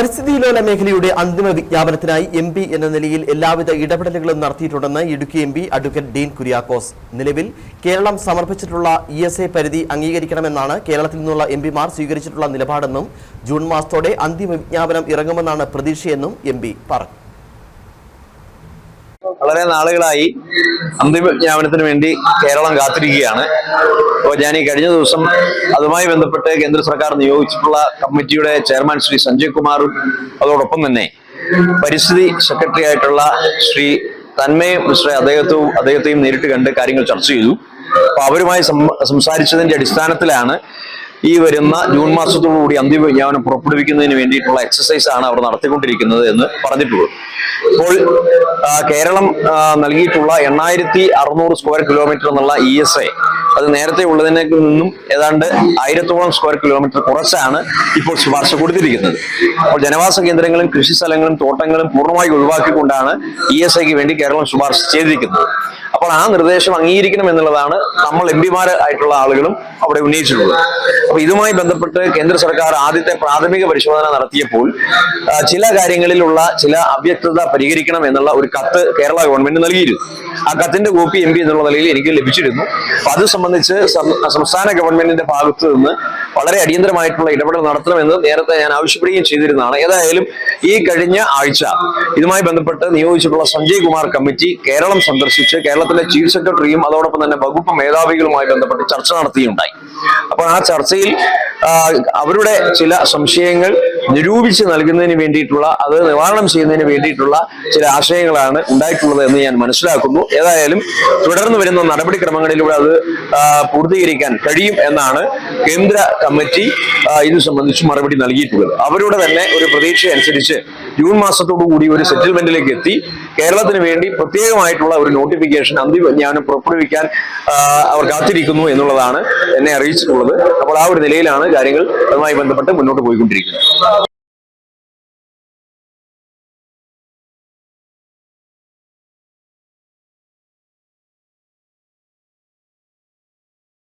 പരിസ്ഥിതിലോല മേഖലയുടെ അന്തിമ വിജ്ഞാപനത്തിനായി M P എന്ന നിലയിൽ എല്ലാവിധ ഇടപെടലുകളും നടത്തിയിട്ടുണ്ടെന്ന് Idukki M P advocate Dean Kuriakose. നിലവിൽ കേരളം സമർപ്പിച്ചിട്ടുള്ള ഇ എസ് എ പരിധി അംഗീകരിക്കണമെന്നാണ് കേരളത്തിൽ നിന്നുള്ള എം പിമാർ സ്വീകരിച്ചിട്ടുള്ള നിലപാടെന്നും ജൂൺ മാസത്തോടെ അന്തിമ വിജ്ഞാപനം ഇറങ്ങുമെന്നാണ് പ്രതീക്ഷയെന്നും എം പി പറഞ്ഞു. വളരെ നാളുകളായി അന്തിമ വിജ്ഞാപനത്തിന് വേണ്ടി കേരളം കാത്തിരിക്കുകയാണ്. അപ്പോൾ ഞാൻ ഈ കഴിഞ്ഞ ദിവസം അതുമായി ബന്ധപ്പെട്ട് കേന്ദ്ര സർക്കാർ നിയോഗിച്ചിട്ടുള്ള കമ്മിറ്റിയുടെ ചെയർമാൻ ശ്രീ സഞ്ജയ് കുമാറും അതോടൊപ്പം തന്നെ പരിസ്ഥിതി സെക്രട്ടറി ആയിട്ടുള്ള ശ്രീ തന്മയ മിശ്ര അദ്ദേഹത്തും അദ്ദേഹത്തെയും നേരിട്ട് കണ്ട് കാര്യങ്ങൾ ചർച്ച ചെയ്തു. അപ്പൊ അവരുമായി സംസാരിച്ചതിന്റെ അടിസ്ഥാനത്തിലാണ് ഈ വരുന്ന ജൂൺ മാസത്തോടുകൂടി അന്തിമ വിജ്ഞാപനം പുറപ്പെടുവിക്കുന്നതിന് വേണ്ടിയിട്ടുള്ള എക്സസൈസ് ആണ് അവർ നടത്തിക്കൊണ്ടിരിക്കുന്നത് എന്ന് പറഞ്ഞിട്ടുള്ളത് ഇപ്പോൾ ആ, കേരളം നൽകിയിട്ടുള്ള എണ്ണായിരത്തി അറുന്നൂറ് സ്ക്വയർ കിലോമീറ്റർ എന്നുള്ള ഇ എസ് ഐ അത് നേരത്തെ ഉള്ളതിനെ നിന്നും ഏതാണ്ട് ആയിരത്തോളം സ്ക്വയർ കിലോമീറ്റർ കുറച്ചാണ് ഇപ്പോൾ ശുപാർശ കൊടുത്തിരിക്കുന്നത്. അപ്പോൾ ജനവാസ കേന്ദ്രങ്ങളും കൃഷി സ്ഥലങ്ങളും തോട്ടങ്ങളും പൂർണമായി ഒഴിവാക്കിക്കൊണ്ടാണ് ഇ എസ് ഐക്ക് വേണ്ടി കേരളം ശുപാർശ ചെയ്തിരിക്കുന്നത്. അപ്പോൾ ആ നിർദ്ദേശം അംഗീകരിക്കണം എന്നുള്ളതാണ് നമ്മൾ എം പിമാർ ആയിട്ടുള്ള ആളുകളും അവിടെ ഉന്നയിച്ചിട്ടുള്ളത്. അപ്പൊ ഇതുമായി ബന്ധപ്പെട്ട് കേന്ദ്ര സർക്കാർ ആദ്യത്തെ പ്രാഥമിക പരിശോധന നടത്തിയപ്പോൾ ചില കാര്യങ്ങളിലുള്ള ചില അവ്യക്തത പരിഹരിക്കണം എന്നുള്ള ഒരു കത്ത് കേരള ഗവൺമെന്റ് നൽകിയിരുന്നു. ആ കത്തിന്റെ കോപ്പി എം പി എന്നുള്ള നിലയിൽ എനിക്ക് ലഭിച്ചിരുന്നു. അപ്പൊ അത് സംബന്ധിച്ച് സംസ്ഥാന ഗവൺമെന്റിന്റെ ഭാഗത്ത് നിന്ന് വളരെ അടിയന്തരമായിട്ടുള്ള ഇടപെടൽ നടത്തണമെന്ന് നേരത്തെ ഞാൻ ആവശ്യപ്പെടുകയും ചെയ്തിരുന്നതാണ്. ഏതായാലും ഈ കഴിഞ്ഞ ആഴ്ച ഇതുമായി ബന്ധപ്പെട്ട് നിയോഗിച്ചിട്ടുള്ള സഞ്ജയ് കുമാർ കമ്മിറ്റി കേരളം സന്ദർശിച്ച് കേരളത്തിലെ ചീഫ് സെക്രട്ടറിയും അതോടൊപ്പം തന്നെ വകുപ്പ് മേധാവികളുമായി ബന്ധപ്പെട്ട് ചർച്ച നടത്തുകയുണ്ടായി അപ്പോൾ ആ ചർച്ചയിൽ അവരുടെ ചില സംശയങ്ങൾ നിരൂപിച്ച് നൽകുന്നതിന് വേണ്ടിയിട്ടുള്ള അത് നിവാരണം ചെയ്യുന്നതിന് വേണ്ടിയിട്ടുള്ള ചില ആശയങ്ങളാണ് ഉണ്ടായിട്ടുള്ളത് എന്ന് ഞാൻ മനസ്സിലാക്കുന്നു. ഏതായാലും തുടർന്ന് വരുന്ന നടപടിക്രമങ്ങളിലൂടെ അത് പൂർത്തീകരിക്കാൻ കഴിയും എന്നാണ് കേന്ദ്ര കമ്മിറ്റി ഇത് സംബന്ധിച്ച് മറുപടി നൽകിയിട്ടുള്ളത്. അവരുടെ തന്നെ ഒരു പ്രതീക്ഷ അനുസരിച്ച് ജൂൺ മാസത്തോടു കൂടി ഒരു സെറ്റിൽമെന്റിലേക്ക് എത്തി. കേരളത്തിന് വേണ്ടി പ്രത്യേകമായിട്ടുള്ള ഒരു നോട്ടിഫിക്കേഷൻ അന്തിമ ഞാൻ പുറപ്പെടുവിക്കാൻ അവർ കാത്തിരിക്കുന്നു എന്നുള്ളതാണ് എന്നെ അറിയിച്ചിട്ടുള്ളത്. അപ്പോൾ ആ ഒരു നിലയിലാണ് കാര്യങ്ങൾ അതുമായി ബന്ധപ്പെട്ട് മുന്നോട്ട് പോയിക്കൊണ്ടിരിക്കുന്നത്.